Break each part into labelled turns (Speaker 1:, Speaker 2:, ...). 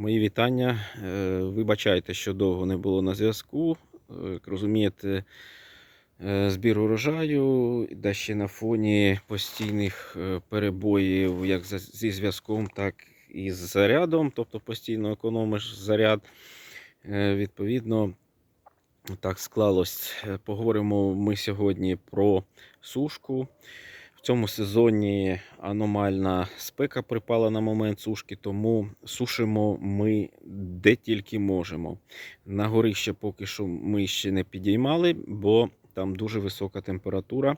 Speaker 1: Мої вітання. Е, Вибачайте, що довго не було на зв'язку. Е, Як розумієте, е, збір урожаю, да ще на фоні постійних перебоїв як зі зв'язком, так і з зарядом, тобто постійно економиш заряд. Відповідно, так склалось. Поговоримо ми сьогодні про сушку. В цьому сезоні аномальна спека припала на момент сушки, тому сушимо ми де тільки можемо. На горище поки що ми ще не підіймали, бо там дуже висока температура.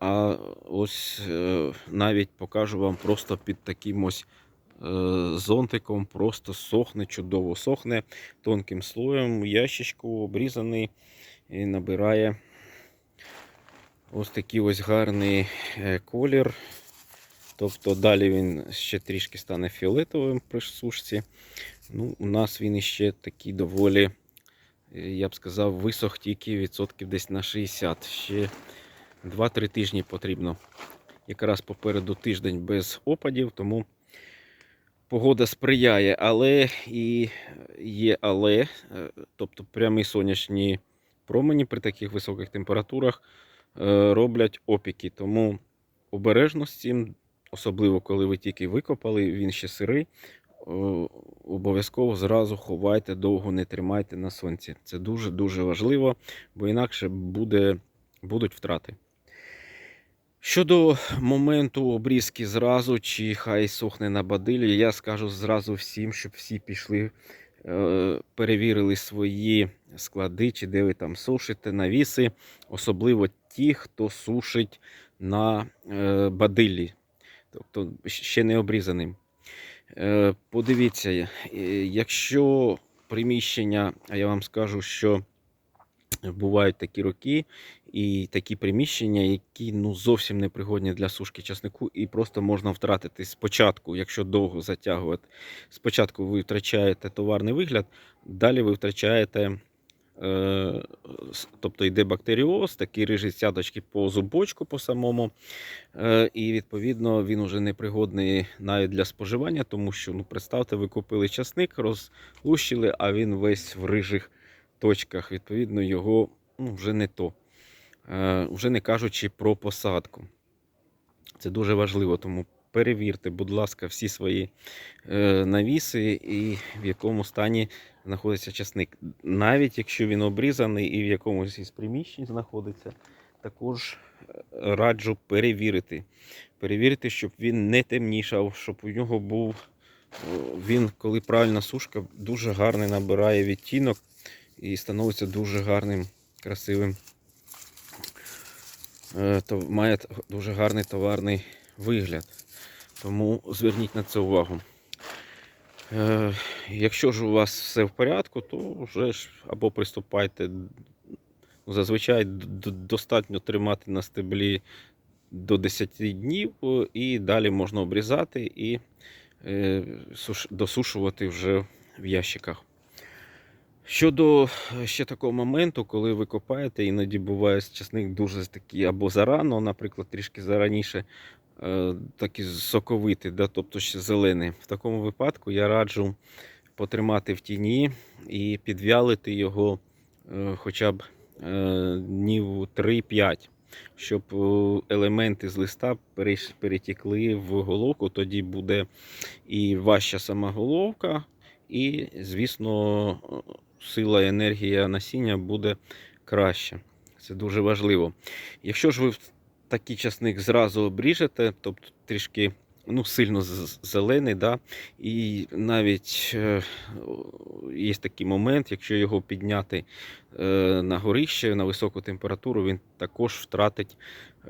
Speaker 1: А ось е, навіть покажу вам просто під таким ось е, зонтиком, просто сохне, чудово сохне тонким слоєм. Ящичку обрізаний і набирає ось такий ось гарний е, колір. Тобто далі він ще трішки стане фіолетовим при сушці. Ну, у нас він іще такий доволі, е, я б сказав, висох тільки відсотків десь на 60. Ще 2-3 тижні потрібно. Якраз попереду тиждень без опадів, тому погода сприяє, але і є але, е, тобто прямі сонячні промені при таких високих температурах роблять опіки. Тому обережно з цим, особливо коли ви тільки викопали, він ще сирий. е, Обов'язково зразу ховайте, довго не тримайте на сонці. Це дуже-дуже важливо, бо інакше буде, будуть втрати. Щодо моменту обрізки зразу, чи хай сохне на бадилі, я скажу зразу всім, щоб всі пішли, е, перевірили свої склади, чи де ви там сушите, навіси, особливо ті, хто сушить на е, бадиллі, тобто ще не обрізаним. Е, Подивіться, е, якщо приміщення, а я вам скажу, що бувають такі роки і такі приміщення, які ну, зовсім не пригодні для сушки часнику, і просто можна втратити спочатку, якщо довго затягувати. Спочатку ви втрачаєте товарний вигляд, далі ви втрачаєте. Е, тобто йде бактеріоз, такі рижі сяточки по зубочку по самому. Е, і відповідно він уже не пригодний навіть для споживання, тому що, ну, представте, ви купили часник, розлущили, а він весь в рижих точках. Відповідно, його ну, вже не то. Е, вже не кажучи про посадку. Це дуже важливо, тому перевірте, будь ласка, всі свої е, навіси і в якому стані знаходиться часник. Навіть якщо він обрізаний і в якомусь із приміщень знаходиться, також е, раджу перевірити. Перевірити, щоб він не темнішав, щоб у нього був. Він, коли правильна сушка, дуже гарний набирає відтінок і становиться дуже гарним, красивим. Е, То має дуже гарний товарний вигляд. Тому зверніть на це увагу. Е, Якщо ж у вас все в порядку, то вже ж або приступайте. Ну, Зазвичай достатньо тримати на стеблі до 10 днів, і далі можна обрізати і е, досушувати вже в ящиках. Щодо е, ще такого моменту, коли ви копаєте, іноді буває часник дуже такий або зарано, наприклад, трішки зараніше, е, такий соковитий, да, тобто ще зелений. В такому випадку я раджу потримати в тіні і підвялити його е, хоча б днів 3-5, щоб елементи з листа перетікли в головку, тоді буде і важча сама головка, і, звісно, сила і енергія насіння буде краща. Це дуже важливо. Якщо ж ви такий часник зразу обріжете, тобто трішки ну, сильно зелений, да, і навіть е, є такий момент, якщо його підняти е, на горище на високу температуру, він також втратить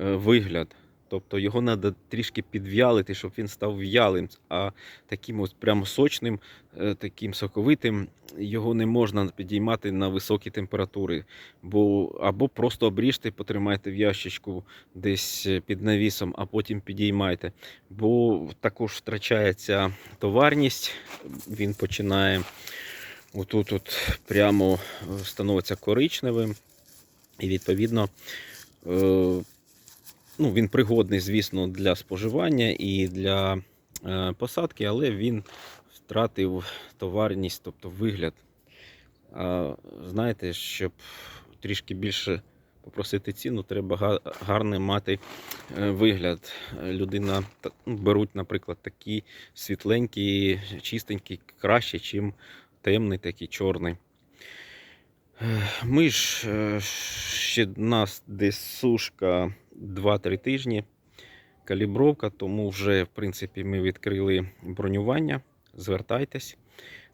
Speaker 1: е, вигляд. Тобто його треба трішки підв'ялити, щоб він став в'ялим, а таким ось прямо сочним, е, таким соковитим його не можна підіймати на високі температури. Бо або просто обріжте, потримайте в ящичку десь е, під навісом, а потім підіймайте. Бо також втрачається товарність, він починає отут от прямо е, становиться коричневим. І відповідно ну, він пригодний, звісно, для споживання і для е, посадки, але він втратив товарність, тобто вигляд. Знаєте, щоб трішки більше попросити ціну, треба га- гарний мати е, вигляд. Людина ну, беруть, наприклад, такі світленькі, чистенькі, краще, чим темний, такий чорний. Ми ж е, ще нас десь сушка 2-3 тижні, калібровка, тому вже, в принципі, ми відкрили бронювання. Звертайтесь.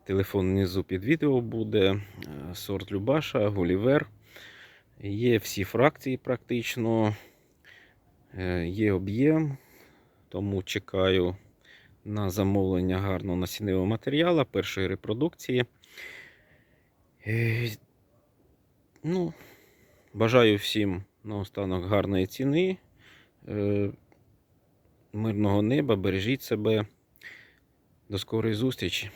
Speaker 1: Телефон внизу під відео буде. Е, Сорт Любаша, Гулівер. Є всі фракції практично. Е, Є об'єм, тому чекаю на замовлення гарного насінневого матеріалу першої репродукції. Ну, бажаю всім наостанок гарної ціни, е, мирного неба, бережіть себе. До скорої зустрічі!